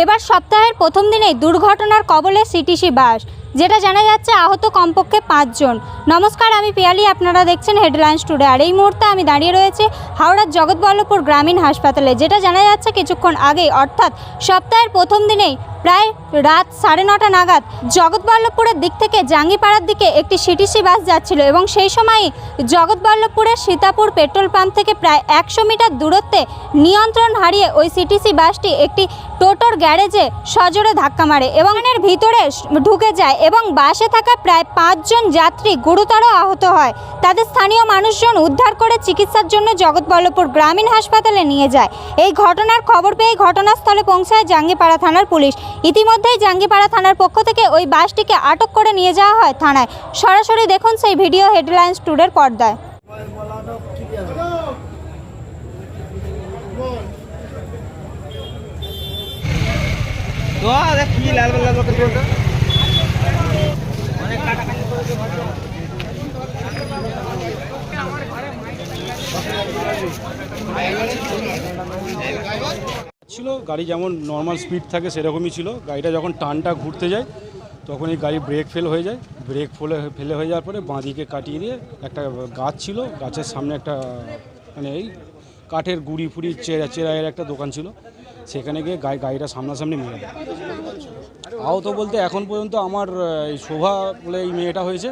এবার সপ্তাহের প্রথম দিনেই দুর্ঘটনার কবলে সিটিসি বাস, যেটা জানা যাচ্ছে আহত কমপক্ষে পাঁচজন। নমস্কার, আমি পিয়ালি, আপনারা দেখছেন হেডলাইন্স টুডে আর এই মুহূর্তে আমি দাঁড়িয়ে রয়েছে হাওড়ার জগৎবল্লভপুর গ্রামীণ হাসপাতালে, যেটা জানা যাচ্ছে কিছুক্ষণ আগেই, অর্থাৎ সপ্তাহের প্রথম দিনেই প্রায় রাত সাড়ে নটা নাগাদ জগৎবল্লভপুরের দিক থেকে জাঙ্গিপাড়ার দিকে একটি সিটিসি বাস যাচ্ছিল এবং সেই সময়ই জগৎবল্লভপুরের সীতাপুর পেট্রোল পাম্প থেকে প্রায় একশো মিটার দূরত্বে নিয়ন্ত্রণ হারিয়ে ওই সিটিসি বাসটি একটি টোটোর গ্যারেজে সজোরে ধাক্কা মারে এবং এর ভিতরে ঢুকে যায় এবং বাসে থাকা প্রায় পাঁচজন যাত্রী গুরুতর আহত হয়। তাদের স্থানীয় মানুষজন উদ্ধার করে চিকিৎসার জন্য জগৎবল্লভপুর গ্রামীণ হাসপাতালে নিয়ে যায়। এই ঘটনার খবর পেয়ে ঘটনাস্থলে পৌঁছায় জাঙ্গিপাড়া থানার পুলিশ। ইতিমধ্যেই জাঙ্গিপাড়া থানার পক্ষ থেকে ওই বাসটিকে আটক করে নিয়ে যাওয়া হয় থানায়। সরাসরি দেখুন সেই ভিডিও হেডলাইন্স টুডের পর্দায়। ছিল, গাড়ি যেমন নর্মাল স্পিড থাকে সেরকমই ছিল। গাড়িটা যখন টানটা ঘুরতে যায়, তখন এই গাড়ি ব্রেক ফেল হয়ে যায়। ব্রেক ফেলে ফেলে হয়ে যাওয়ার পরে বাঁদিকে কাটিয়ে দিয়ে একটা গাছ ছিল, গাছের সামনে একটা মানে এই কাঠের গুড়ি ফুড়ি চেরা, চেরাইয়ের একটা দোকান ছিল। সেখানে গিয়ে গাড়ি, গাড়িটা সামনাসামনি মেরে আহত বলতে এখন পর্যন্ত আমার, এই শোভা বলে এই মেয়েটা হয়েছে।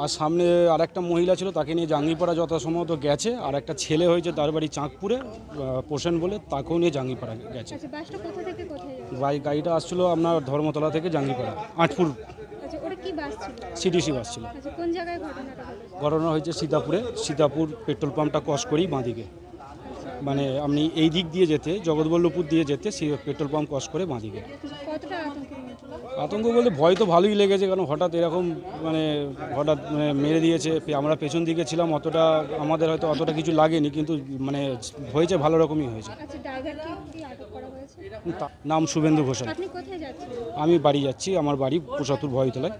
আর সামনে আর একটা মহিলা ছিল তাকে নিয়ে জাঙ্গিপাড়া যথাসম্ভবত গেছে। আর একটা ছেলে হয়েছে তার বাড়ি চাঁদপুরে পোষণ বলে তাকেও নিয়ে জাঙ্গিপাড়া গেছে। গাড়ি গাড়িটা আসছিল আপনার ধর্মতলা থেকে জাঙ্গিপাড়া আটপুর। আচ্ছা ওটা বাস ছিল? সিটিসি বাস ছিল। আচ্ছা ঘটনা হয়েছে সীতাপুরে। সীতাপুর পেট্রোল পাম্পটা ক্রস করেই বাঁদিকে। মানে আপনি এই দিক দিয়ে যেতে জগৎবল্লভপুর দিয়ে যেতে সি- পেট্রোল পাম্প ক্রস করে বাঁদিকে। আতঙ্ক বলতে ভয় তো ভালোই লেগেছে কারণ হঠাৎ এরকম মানে হঠাৎ মানে মেরে দিয়েছে আমরা পেছন দিকে ছিলাম অতটা আমাদের হয়তো অতটা কিছু লাগেনি কিন্তু মানে হয়েছে ভালো রকমই হয়েছে। আচ্ছা নাম শুভেন্দু ঘোষাল। আমি বাড়ি যাচ্ছি আমার বাড়ি পোষাতুর ভয়তলায়।